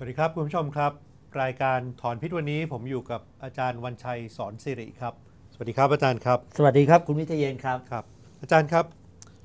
สวัสดีครับคุณผู้ชมครับ รายการถอนพิษวันนี้ผมอยู่กับอาจารย์วันชัยสอนสิริครับ สวัสดีครับอาจารย์ครับสวัสดีครับคุณวิทยเยนครับครับ อาจารย์ครับ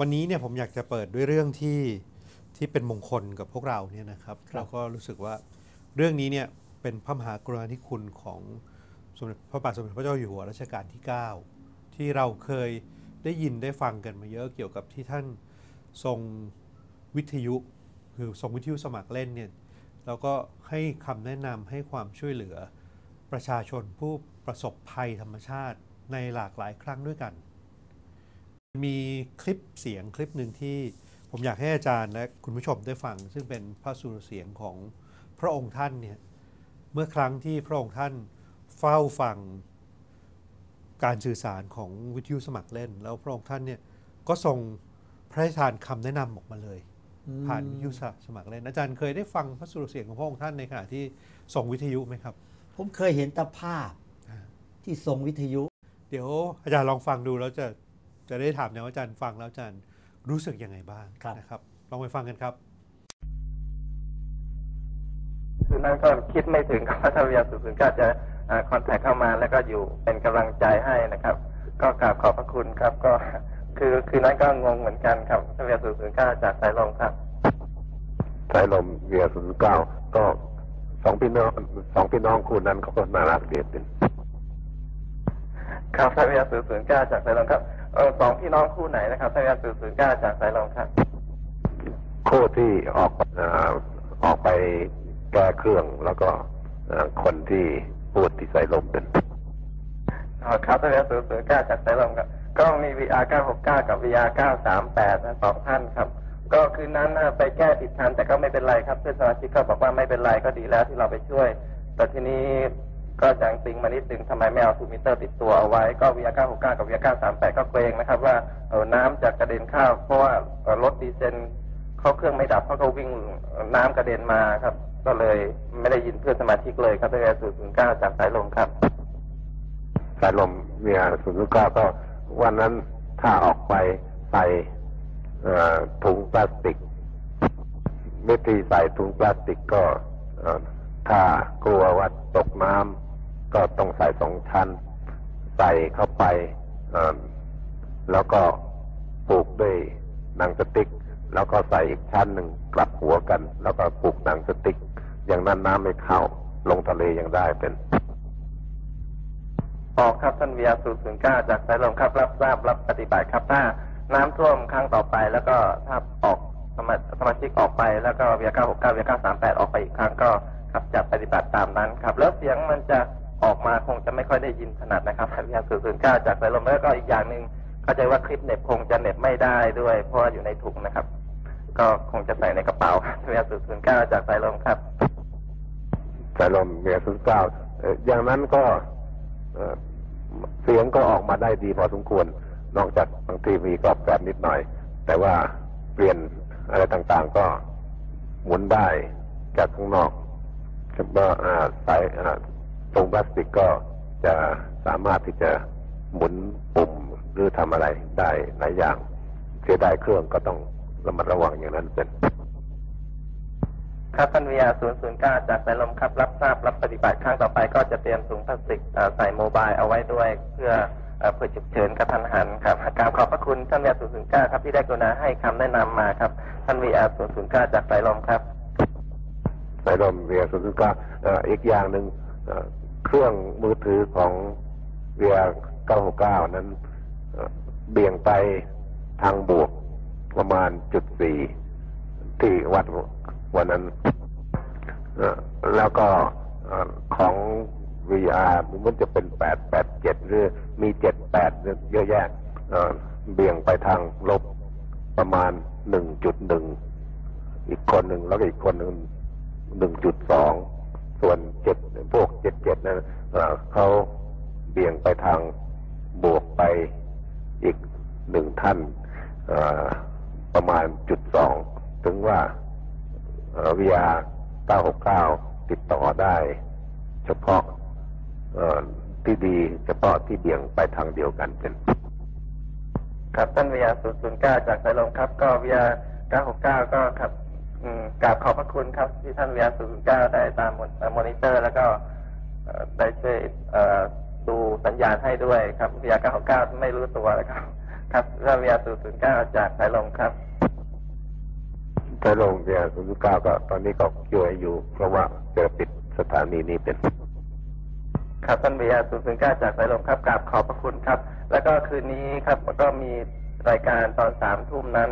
วันนี้เนี่ยผมอยากจะเปิดด้วยเรื่องที่ที่เป็นมงคลกับพวกเราเนี่ยนะครับครับแล้วก็รู้สึกว่าเรื่องนี้เนี่ยเป็นพระมหากรุณาธิคุณของสมเด็จพระบาทสมเด็จพระเจ้าอยู่หัวรัชกาลที่ 9 ที่เราเคยได้ยินได้ฟังกันมาเยอะเกี่ยวกับที่ท่านทรงวิทยุคือทรงวิทยุสมัครเล่นเนี่ย แล้วก็ให้คำแนะนำให้ความช่วยเหลือ ประชาชนผู้ประสบภัยธรรมชาติในหลากหลายครั้งด้วยกัน มีคลิปเสียงคลิปหนึ่งที่ผมอยากให้อาจารย์และคุณผู้ชมได้ฟัง ซึ่งเป็นพระสุรเสียงของพระองค์ท่านเนี่ยเมื่อครั้งที่พระองค์ท่านเฝ้าฟังการสื่อสารของวิทยุสมัครเล่น แล้วพระองค์ท่านเนี่ยก็ทรงพระราชทานคำแนะนำออกมาเลย ผ่านวิทยุสมัครเล่นอาจารย์เคยได้ฟังพระสุรเสียงของพระองค์ท่านในขณะที่ส่งวิทยุไหมครับ ผมเคยเห็นแตภาพอ่าที่ทรงวิทยุ เดี๋ยวอาจารย์ลองฟังดูแล้วจะจะได้ถามแนวอาจารย์ฟังแล้วอาจารย์รู้สึกยังไงบ้างครับนะครับ ลองไปฟังกันครับคือนั้นก็คิดไม่ถึงครับว่าทวีสุสุนก็จะคอนแทคเข้ามาแล้วก็อยู่เป็นกำลังใจให้นะครับ ก็กราบขอบพระคุณครับก็ คือคือนั้นก็งงเหมือนกันครับทวีสุสุนก็จากสายลมครับ สายลมเวียศูนย์เก้าก็สองพี่น้องสองพี่น้องคู่นั้นเขาก็น่ารักเดียดเป็นครับทวีสุสุนก็จากสายลมครับเออสองพี่น้องคู่ไหนนะครับทวีสุสุนก็จากสายลมครับคู่ที่ออกอ่าออกไปแก้เครื่องแล้วก็อ่าคนที่พูดที่สายลมเป็นอ๋อครับทวีสุสุนก็จากสายลมครับ ก็มี VR 969 กับ VR 938นะสองท่านครับ ก็คืนนั้นไปแก้ผิดทันแต่ก็ไม่เป็นไรครับ เพื่อนสมาชิกก็บอกว่าไม่เป็นไรก็ดีแล้วที่เราไปช่วย แต่ทีนี้ก็จังติงมานิดนึงทำไมไม่เอาทูมิเตอร์ติดตัวเอาไว้ ก็ VR 969 กับ VR 938 ก็เกรงนะครับ ว่าเออน้ำจะกระเด็นเข้าเพราะว่ารถดีเซลเขาเครื่องไม่ดับเขาก็วิ่งน้ำกระเด็นมาครับ ก็เลยไม่ได้ยินเพื่อนสมาชิกเลยครับตั้งแต่ศูนย์เก้าจากสายลมครับ สายลมเวียศูนย์เก้าก็ วันนั้นถ้าออกไปใส่ถุงพลาสติกวิธีใส่ถุงพลาสติกก็ถ้ากลัวว่าตกน้ำก็ต้องใส่สองชั้น ใส่เข้าไปแล้วก็ผูกด้วยหนังสติก แล้วก็ใส่อีกชั้นหนึ่งกลับหัวกัน แล้วก็ผูกหนังสติก อย่างนั้นน้ำไม่เข้าลงทะเลยังได้เป็น ออกครับท่านเวียศูนย์ศูนย์เก้าจากสายลมครับรับทราบรับปฏิบัติครับถ้าน้ำท่วมครั้งต่อไป แล้วก็ถ้าออกสมาสมาชิกออกไปแล้วก็เวียเก้าหกเก้าเวียเก้าสามแปดออกไปอีกครั้งก็ครับจะปฏิบัติตามนั้นครับ แล้วเสียงมันจะออกมาคงจะไม่ค่อยได้ยินถนัดนะครับท่านเวียศูนย์ศูนย์เก้าจากสายลมแล้วก็อีกอย่างหนึ่งเข้าใจว่าคลิปเน็บคงจะเน็บไม่ได้ด้วย เพราะว่าอยู่ในถุงนะครับ ก็คงจะใส่ในกระเป๋าครับท่านเวียศูนย์ศูนย์เก้าจากสายลมครับสายลมเมียศูนย์เก้าเอออย่างนั้นก็ เสียงก็ออกมาได้ดีพอสมควร นอกจากบางทีมีกรอบแกรบนิดหน่อย แต่ว่าเปลี่ยนอะไรต่างๆ ก็หมุนได้จากข้างนอกเฉพาะสายตรงพลาสติกก็จะสามารถที่จะหมุนปุ่มหรือทำอะไรได้หลายอย่างเสียดายเครื่องก็ต้องระมัดระวังอย่างนั้นเป็น ครับท่านวิยา009 จากสายลมครับ รับทราบรับปฏิบัติครั้งต่อไปก็จะเตรียมถุงพลาสติกใส่โมบายเอาไว้ด้วย เพื่อเอ่อเพื่อฉุกเฉินกระทันหันครับกราบขอบพระคุณท่านวิยา009 ครับที่ได้กรุณาให้คำแนะนำมาครับ ท่านวิยา009 จากสายลมครับสายลมวียศูนย์เก้าอีกอย่างหนึ่งเครื่องมือถือของวียเก้าหกเก้านั้นเบี่ยงไปทางบวกประมาณจุดสี่ที่วัด วันนั้นแล้วก็เอ่อของ VR มันจะเป็นแปดแปดเจ็ดหรือมีเจ็ดแปดเยอะแยะเบี่ยงไปทางลบประมาณหนึ่งจุดหนึ่งอีกคนหนึ่งแล้วก็อีกคนหนึ่งหนึ่งจุดสองส่วนเจ็ดพวกเจ็ดเจ็ดนั้นเขาเบี่ยงไปทางบวกไปอีกหนึ่งท่านประมาณจุดสองถึงว่า วิยาเก้าหกเก้าติดต่อได้ เฉพาะที่ดีเฉพาะที่เบี่ยงไปทางเดียวกันเป็น ครับท่านวิยา009 จากสายลมครับ ก็วิยา969 ก็ครับกราบขอบพระคุณครับ ที่ท่านเวียศูนย์เก้าได้ตามมอนิเตอร์ แล้วก็ได้ช่วยดูสัญญาณให้ด้วยครับเวียาเก้าไม่รู้ตัวแล้วครับ ครับท่านเวียศูนย์เก้าจากสายลมครับ สายลมเวียศูนย์เก้าก็ตอนนี้ก็คิวไออยู่ เพราะว่าจะปิดสถานีนี้เป็น ครับท่านเบียร์ศูนย์ศูนย์เก้าจากสายลมครับกราบขอบพระคุณครับ แล้วก็คืนนี้ครับก็มีรายการตอนสามทุ่มนั้น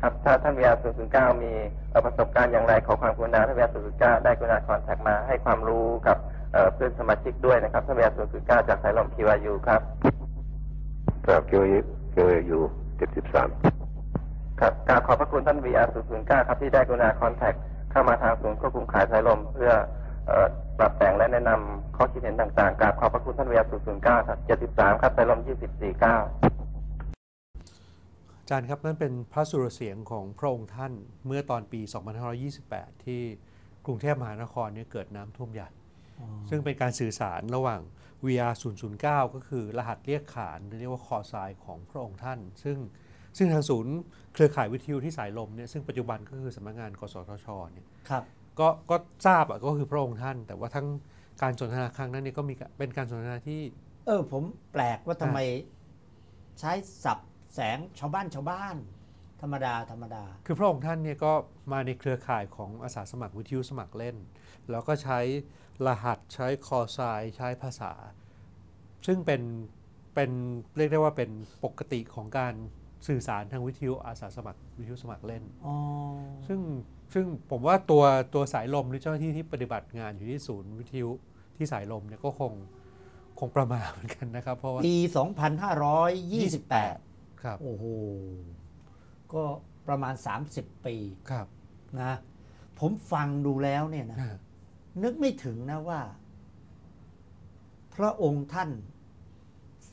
ครับถ้าท่านเบียร์ศูนย์ศูนย์เก้ามีเอ่อประสบการณ์อย่างไรขอความกรุณาท่านเบียร์ศูนย์ศูนย์เก้าได้กรุณาคอนแทคมาให้ความรู้กับเอ่อเพื่อนสมาชิกด้วยนะครับท่านเบียร์ศูนย์ศูนย์เก้าจากสายลมคิวายูครับครับคิวคิวอยู่เจ็ดสิบสาม ครับกราบขอบพระคุณท่าน VR 009ครับที่ได้กรุณาคอนแทคเข้ามาทางศูนย์ควบคุมขายสายลม เพื่อเอ่อปรับแต่งและแนะนำข้อคิดเห็นต่างๆกราบขอบพระคุณท่าน VR 009ครับ73 ครับสายลม2049อาจารย์ครับนั่นเป็นพระสุรเสียงของพระองค์ท่านเมื่อตอนปี 2528 ที่กรุงเทพมหานครเนี่ยเกิดน้ำท่วมใหญ่ ซึ่งเป็นการสื่อสารระหว่าง VR 009 ก็คือรหัสเรียกขานหรือเรียกว่าคอไซน์ของพระองค์ท่าน ซึ่ง ซึ่งทางศูนย์เครือข่ายวิทยุที่สายลมเนี่ยซึ่งปัจจุบันก็คือสำนักงานกสทชเนี่ยครับก็ก็ทราบอะก็คือพระองค์ท่าน แต่ว่าทั้งการสนทนาครั้งนั้นเนี่ยก็มีกะเป็นการสนทนาที่ เออผมแปลกว่าทำไมใช้สับแสงชาวบ้านชาวบ้าน ธรรมดาธรรมดา คือพระองค์ท่านเนี่ยก็มาในเครือข่ายของอาสาสมัครวิทยุสมัครเล่น แล้วก็ใช้รหัสใช้คอไซน์ใช้ภาษา ซึ่งเป็นเป็นเรียกได้ว่าเป็นปกติของการ สื่อสารทางวิทยุอาสาสมัครวิทยุสมัครเล่นอ๋อซึ่งซึ่งผมว่าตัวตัวสายลมหรือเจ้าหน้าที่ที่ปฏิบัติงานอยู่ที่ศูนย์วิทยุที่สายลมเนี่ยก็คงคงประมาทเหมือนกันนะครับ เพราะว่าปี 2528 ครับ โอ้โห ก็ประมาณ 30 ปีครับนะ ผมฟังดูแล้วเนี่ยนะอ่านึกไม่ถึงนะว่า พระองค์ท่าน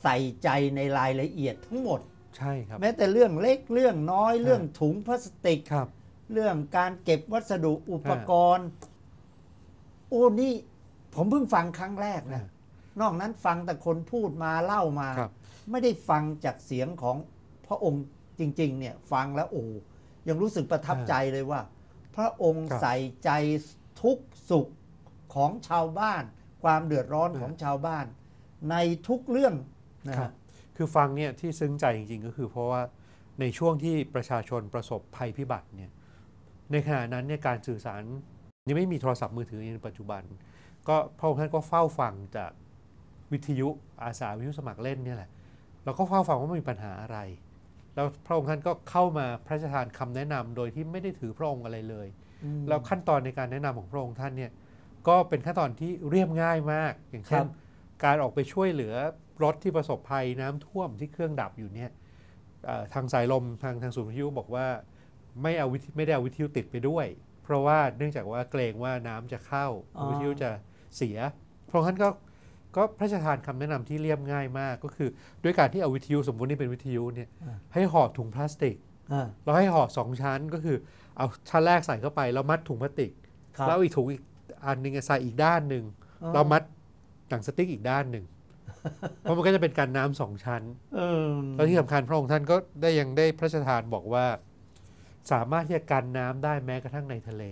ใส่ใจในรายละเอียดทั้งหมด ใช่ครับ แม้แต่เรื่องเล็กเรื่องน้อยเรื่องถุงพลาสติกครับ เรื่องการเก็บวัสดุอุปกรณ์ โอ้นี่ผมเพิ่งฟังครั้งแรกนะนอกนั้นฟังแต่คนพูดมาเล่ามาครับไม่ได้ฟังจากเสียงของพระองค์จริง ๆ เนี่ย ฟังแล้วโอ้ยังรู้สึกประทับใจเลยว่า พระองค์ครับใส่ใจทุกสุขของชาวบ้าน ความเดือดร้อนอ่าของชาวบ้าน ในทุกเรื่องนะครัฮะบ คือฟังเนี่ยที่ซึ้งใจจริงๆ ก็คือเพราะว่าในช่วงที่ประชาชนประสบภัยพิบัติเนี่ยในขณะนั้นเนี่ยการสื่อสารยังไม่มีโทรศัพท์มือถือในปัจจุบัน ก็พระองค์ท่านก็เฝ้าฟังจากวิทยุอาสาวิทยุสมัครเล่นเนี่ยแหละแล้วก็เฝ้าฟังว่ามันมีปัญหาอะไร แล้วพระองค์ท่านก็เข้ามาพระราชทานคำแนะนำโดยที่ไม่ได้ถือพระองค์อะไรเลย แล้วขั้นตอนในการแนะนำของพระองค์ท่านเนี่ยก็เป็นขั้นตอนที่เรียบง่ายมากอย่างเช่นครับการออกไปช่วยเหลือ รถที่ประสบภัยน้ำท่วมที่เครื่องดับอยู่เนี่ยเอ่อทางสายลมทางทางศูนย์วิทยุบอกว่าไม่เอาวิทไม่ได้เอาวิทยุติดไปด้วย เพราะว่าเนื่องจากว่าเกรงว่าน้ำจะเข้าอ๋อวิทยุจะเสียพระองค์ท่านก็ก็พระราชทานคำแนะนำที่เรียบง่ายมากก็คือ ด้วยการที่เอาวิทยุสมมตินี่เป็นวิทยุเนี่ยให้ห่อถุงพลาสติกอ่าเราให้ห่อสองชั้นก็คือเอาชั้นแรกใส่เข้าไปแล้วมัดถุงพลาสติกครับแล้วอีกถุงอีกอันหนึ่งใส่อีกด้านหนึ่งอ๋อเรามัดหนังสติ๊กอีกด้านหนึ่ง เพราะมันก็จะเป็นการน้ำสองชั้นเออแล้วที่สำคัญพระองค์ท่านก็ได้ยังได้พระราชทานบอกว่า สามารถที่จะกันน้ำได้แม้กระทั่งในทะเล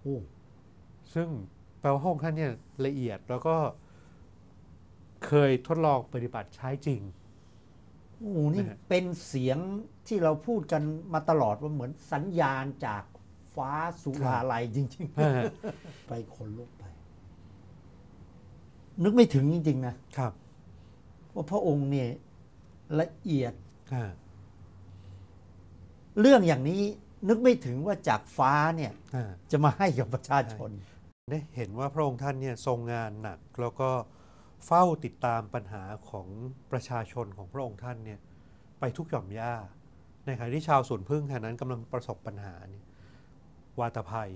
โอ้ซึ่งแปลว่าพระองค์ท่านเนี่ยละเอียดแล้วก็เคยทดลองปฏิบัติใช้จริงโหนี่นะฮะเป็นเสียงที่เราพูดกันมาตลอดว่าเหมือนสัญญาณจากฟ้าสุราลัยจริง ๆ ไปคนลุกไป นึกไม่ถึงจริง ๆ นะครับ ว่าพระองค์เนี่ยละเอียดอ่าเรื่องอย่างนี้นึกไม่ถึงว่าจากฟ้าเนี่ยอ่าจะมาให้กับประชาชนได้เห็นว่าพระองค์ท่านเนี่ยทรงงานหนัก แล้วก็เฝ้าติดตามปัญหาของประชาชนของพระองค์ท่านเนี่ยไปทุกหย่อมย่าในขณะที่ชาวสวนพึ่งแถวนั้นกำลังประสบปัญหาเนี่ยวาตภัย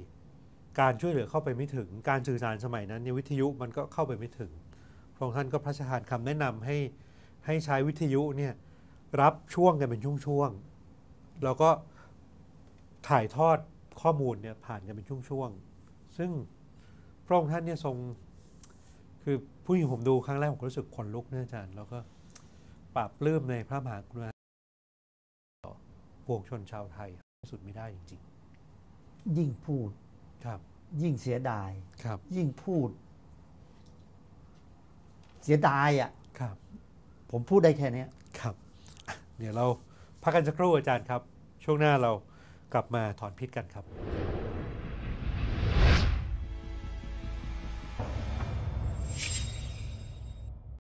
การช่วยเหลือเข้าไปไม่ถึง การสื่อสารสมัยนั้นเนี่ยวิทยุมันก็เข้าไปไม่ถึง พระองค์ท่านก็พระราชทานคำแนะนำให้ให้ใช้วิทยุเนี่ยรับช่วงกันเป็นช่วงๆ แล้วก็ถ่ายทอดข้อมูลเนี่ยผ่านกันเป็นช่วงๆ ซึ่งพระองค์ท่านเนี่ยทรงคือผู้หญิงผมดูครั้งแรกผมก็รู้สึกขนลุกเนี่ยอาจารย์ แล้วก็ปราบปลื้มในพระมหากรุณาปวงชนชาวไทยสุดไม่ได้จริง ๆ ยิ่งพูด ครับ ยิ่งเสียดาย ครับ ยิ่งพูด เสียดายอะ ครับ ผมพูดได้แค่เนี้ยครับอะเดี๋ยวเราพักกันสักครู่อาจารย์ครับ ช่วงหน้าเรากลับมาถอนพิษกันครับ